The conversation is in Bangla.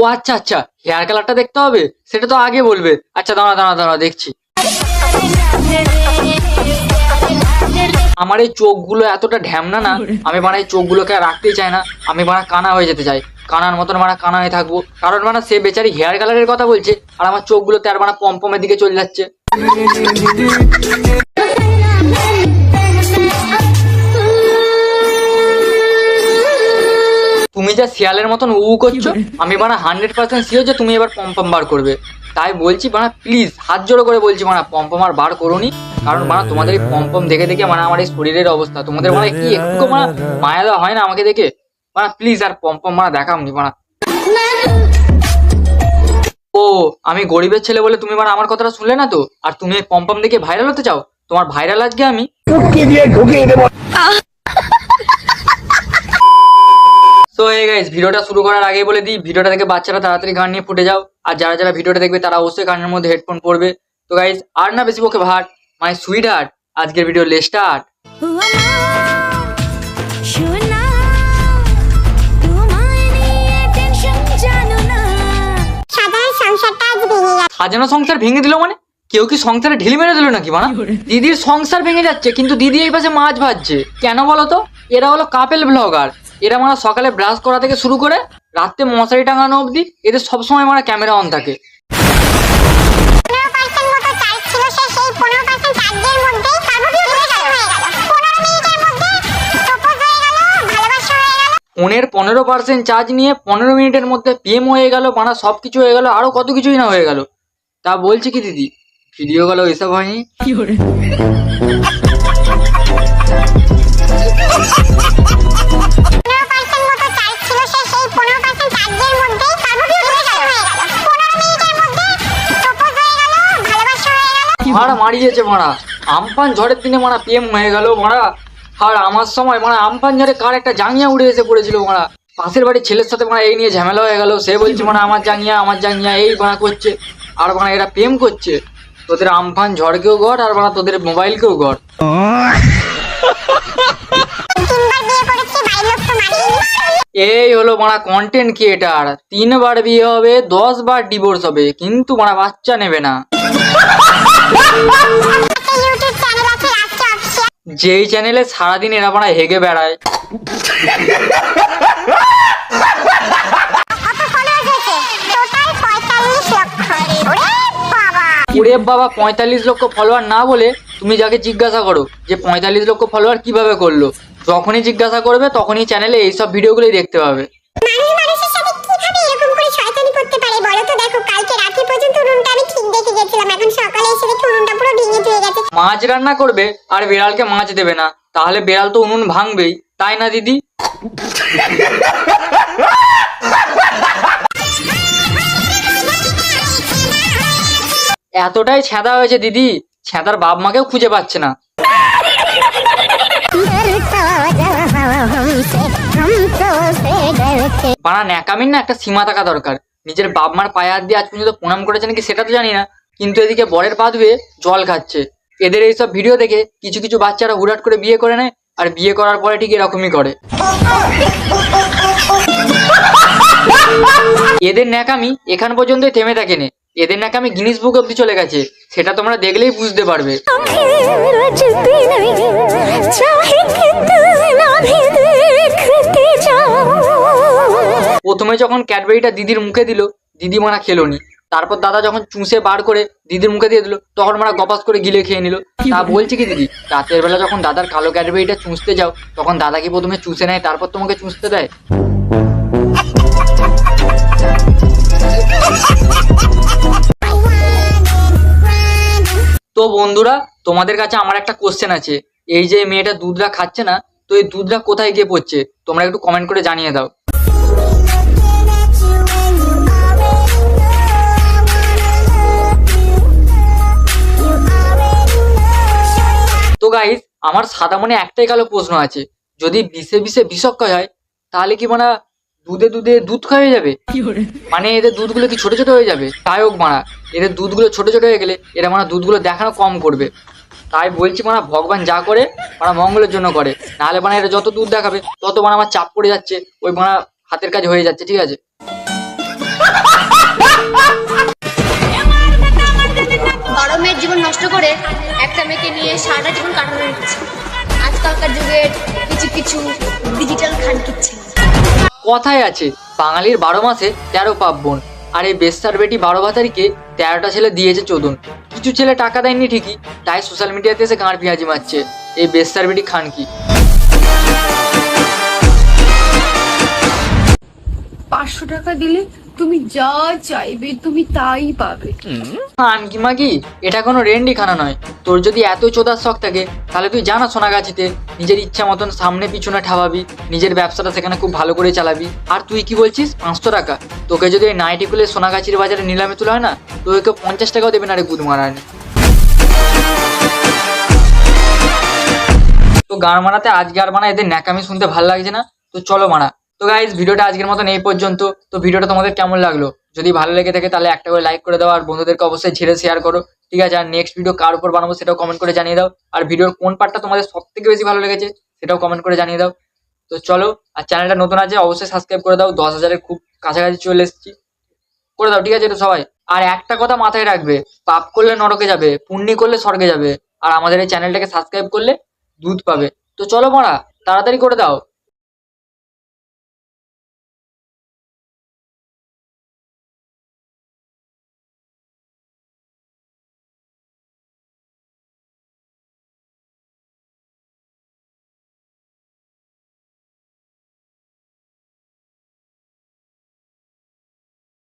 ও আচ্ছা আচ্ছা হেয়ার কালারটা দেখতে হবে? সেটা তো আগে বলবে। আচ্ছা দাঁড়া দাঁড়া দাঁড়া দেখছি। আমার এই চোখগুলো এতটা ঢ্যামনা না আমি মানে এই চোখগুলোকে আর রাখতেই চাই না। আমি মানে কানা হয়ে যেতে চাই। কানার মতন মানে কানা হয়ে থাকব। কারণ মানে সে বেচারি হেয়ার কালারের কথা বলছে আর আমার চোখগুলোতে আর মানে পম্পমের দিকে চলে যাচ্ছে। তুমি যা শিয়ালের মতন উ করছ আমি বানা হান্ড্রেড পার্সেন্ট শিওর যে তুমি এবার পম্পম বার করবে। তাই বলছি বানা প্লিজ হাত জোড়ো করে বলছি বানা পম্পম আর বার করোনি। কারণ বানা তোমাদের এই পম্পম দেখে দেখে মানে আমার এই শরীরের অবস্থা। তোমাদের মানে কি একটু মানে মায়া দেওয়া হয় না আমাকে দেখে? বানা প্লিজ আর পম্পম মানে দেখাওনি বানা। ও আমি গরিবের ছেলে বলে তুমি মানে আমার কথাটা শুনলে না তো? আর তুমি পম্পম দেখে ভাইরাল হতে চাও? তোমার ভাইরাল আজকে আমি। সো হে গাইস ভিডিওটা শুরু করার আগে বলে দিই ভিডিওটা দেখে বাচ্চারা তাড়াতাড়ি গান নিয়ে ফুটে যাও। আর যারা যারা ভিডিওটা দেখবে তারা অবশ্যই গানের মধ্যে হেডফোন পরবে। তো গাইস আর না বেশি পক্ষে ভাট মাই সুইট হার্ট আজকের ভিডিও লে স্টার্ট শোনা তোমায় নিয়ে টেনশন জানো না সাধারণ সংসারটা আজ ভেঙে গেছে সাজানো সংসার ভেঙে দিল মানে? কেউ কি সংসারে ঢিলি মেরে দিল নাকি মানা? দিদির সংসার ভেঙে যাচ্ছে কিন্তু দিদি এই পাশে মাছ ভাজছে। কেন বলো তো? এরা হলো কাপেল ব্লগার এরা মানে সকালে ব্রাশ করা থেকে শুরু করে রাত্রে মশারি টাঙানো অবধি এদের সবসময় মানে ক্যামেরা অন থাকে। হয়ে হয়ে হয়ে ফোনের পনেরো পার্সেন্ট চার্জ নিয়ে পনেরো মিনিটের মধ্যে পিএম হয়ে গেল মানে সব কিছু হয়ে গেল আরও কত কিছুই না হয়ে গেল। তা বলছি কি দিদি ভিডিও গেল এসব হয়নি? পনেরো মারা মারিয়েছে মারা আমফান ঝড়ের দিনে মারা পিএম হয়ে গেল মারা আর আমার সময় মানে আমফান ঝড়ে কার একটা জাঙ্গিয়া উড়ে এসে পড়েছিল মারা পাশের বাড়ির ছেলের সাথে মানে এই নিয়ে ঝামেলা হয়ে গেল। সে বলছে মানে আমার জাঙ্গিয়া আমার জাঙ্গিয়া এই বানা করছে। আর বানা এরা প্রেম করছে। তোদের আমফান ঝড়কেও গড় আর বানা তোদের মোবাইলকেও গড় এই হলো মারা কন্টেন্ট ক্রিয়েটার তিনবার বিয়ে হবে দশ বার ডিভোর্স হবে, কিন্তু মারা বাচ্চা নেবে না। যেই চ্যানেলে সারাদিন এরা মারা হেগে বেড়ায়। বাবা, পঁয়তাল্লিশ লক্ষ ফলোয়ার না বলে তুমি যাকে জিজ্ঞাসা করো যে পঁয়তাল্লিশ লক্ষ ফলোয়ার কীভাবে করল? যখনই জিজ্ঞাসা করবে তখনই চ্যানেলে এইসব ভিডিওগুলোই দেখতে পাবে। মাছ রান্না করবে আর বিড়ালকে মাছ দেবে না। তাহলে বিড়াল তো উনুন ভাঙবেই তাই না দিদি? এতটাই ছেঁদা হয়েছে দিদি। ছেঁদার বাপ মাকেও খুঁজে পাচ্ছে না। বানা ন্যাকামির না একটা সীমা থাকা দরকার। নিজের বাপ মার পায়ে দিয়ে আজ পর্যন্ত প্রণাম করেছে নাকি সেটা তো জানি না, কিন্তু এদিকে বরের পা ধুয়ে জল খাচ্ছে। এদের এইসব ভিডিও দেখে কিছু কিছু বাচ্চারা হুটহাট করে বিয়ে করে নেয়, আর বিয়ে করার পরে ঠিক এরকমই করে। এদের ন্যাকামি এখান পর্যন্তই থেমে থাকেনি। এদের নাকি আমি গিনিস বুক অব্দি চলে গেছে। সেটা তোমরা দেখলেই বুঝতে পারবে। প্রথমে যখন ক্যাডবেরিটা দিদির মুখে দিল, দিদি মানা খেলোনি। তারপর দাদা যখন চুষে বার করে দিদির মুখে দিয়ে দিল, তখন মারা গপাস করে গিলে খেয়ে নিল। তা বলছে কি দিদি, রাতের বেলা যখন দাদার কালো ক্যাডবেরিটা চুষতে যাও, তখন দাদা কি প্রথমে চুষে নেয়, তারপর তোমাকে চুষতে দেয়? তো বন্ধুরা, তোমাদের কাছে আমার একটা কোশ্চেন আছে। এই যে মেয়েটা দুধরা খাচ্ছে না, তো এই দুধরা কোথায় গিয়ে পড়ছে? তোমরা একটু কমেন্ট করে জানিয়ে দাও। তো গাইস আমার সাদা মনে একটাই কালো প্রশ্ন আছে। যদি বিষে বিষে বিষক্রিয় হয়, তাহলে কি মানে দুধে দুধে দুধ খাওয়া যাবে। মানে এদের দুধগুলো কি ছোট ছোট হয়ে যাবে? তাই হোক মারা এদের দুধগুলো ছোট ছোট হয়ে গেলে এরা মানে দুধগুলো দেখানো কম করবে। তাই বলছি মানে ভগবান যা করে মানে মঙ্গলের জন্য করে। নাহলে মানে এটা যত দুধ দেখাবে তত মানে আমার চাপ পড়ে যাচ্ছে ওই মানে হাতের কাজ হয়ে যাচ্ছে ঠিক আছে? কথায় আছে, বাঙালির বারো মাসে তেরো পার্বণ, আর এই বেস্তার বেটি বারো ভাতারিকে তেরোটা ছেলে দিয়েছে চোদন। কিছু ছেলে টাকা দেয়নি ঠিকই, তাই সোশ্যাল মিডিয়াতে এসে গাঁড় পেঁয়াজি মারছে, এই বেস্তার বেটি খান কি পাঁচশো টাকা দিলে তুমি যা চাইবে, তুমি তাই পাবে। আনকি মাগি, এটা কোনো রেন্ডি খানা নয়। তোর যদি এত চোদার শখ থাকে, তাহলে তুই জানা সোনাগাছিতে, নিজের ইচ্ছা মতন সামনে পিছনে ঠাবাবি, নিজের ব্যবসাটা সেখানে খুব ভালো করে চালাবি। আর তুই কি বলছিস? পাঁচশো টাকা। তোকে যদি এই নাইটি খুলে সোনাগাছির বাজারে নিলামে তোলা হয় না, তোকে পঞ্চাশ টাকাও দেবে না রে গুদ মারানি তো গান মারাতে আজকে আর মানা এদের ন্যাকামি শুনতে ভালো লাগছে না। তো চলো মারা। তো গাইজ ভিডিওটা আজকের মতন এই পর্যন্ত। তো ভিডিওটা তোমাদের কেমন লাগল? যদি ভালো লেগে থাকে তাহলে একটা করে লাইক করে দাও আর বন্ধুদেরকে অবশ্যই ঝেড়ে শেয়ার করো। ঠিক আছে, আর নেক্সট ভিডিও কার উপর বানাবো সেটাও কমেন্ট করে জানিয়ে দাও। আর ভিডিওর কোন পার্টটা তোমাদের সব থেকে বেশি ভালো লেগেছে সেটাও কমেন্ট করে জানিয়ে দাও। তো চলো, আর চ্যানেলটা নতুন আছে অবশ্যই সাবস্ক্রাইব করে দাও। দশ হাজারের খুব কাছাকাছি চলে এসেছি। করে দাও, ঠিক আছে তো সবাই? আর একটা কথা মাথায় রাখবে, পাপ করলে নরকে যাবে, পুণ্যি করলে স্বর্গে যাবে। আর আমাদের এই চ্যানেলটাকে সাবস্ক্রাইব করলে দুধ পাবে। তো চলো মারা, তাড়াতাড়ি করে দাও।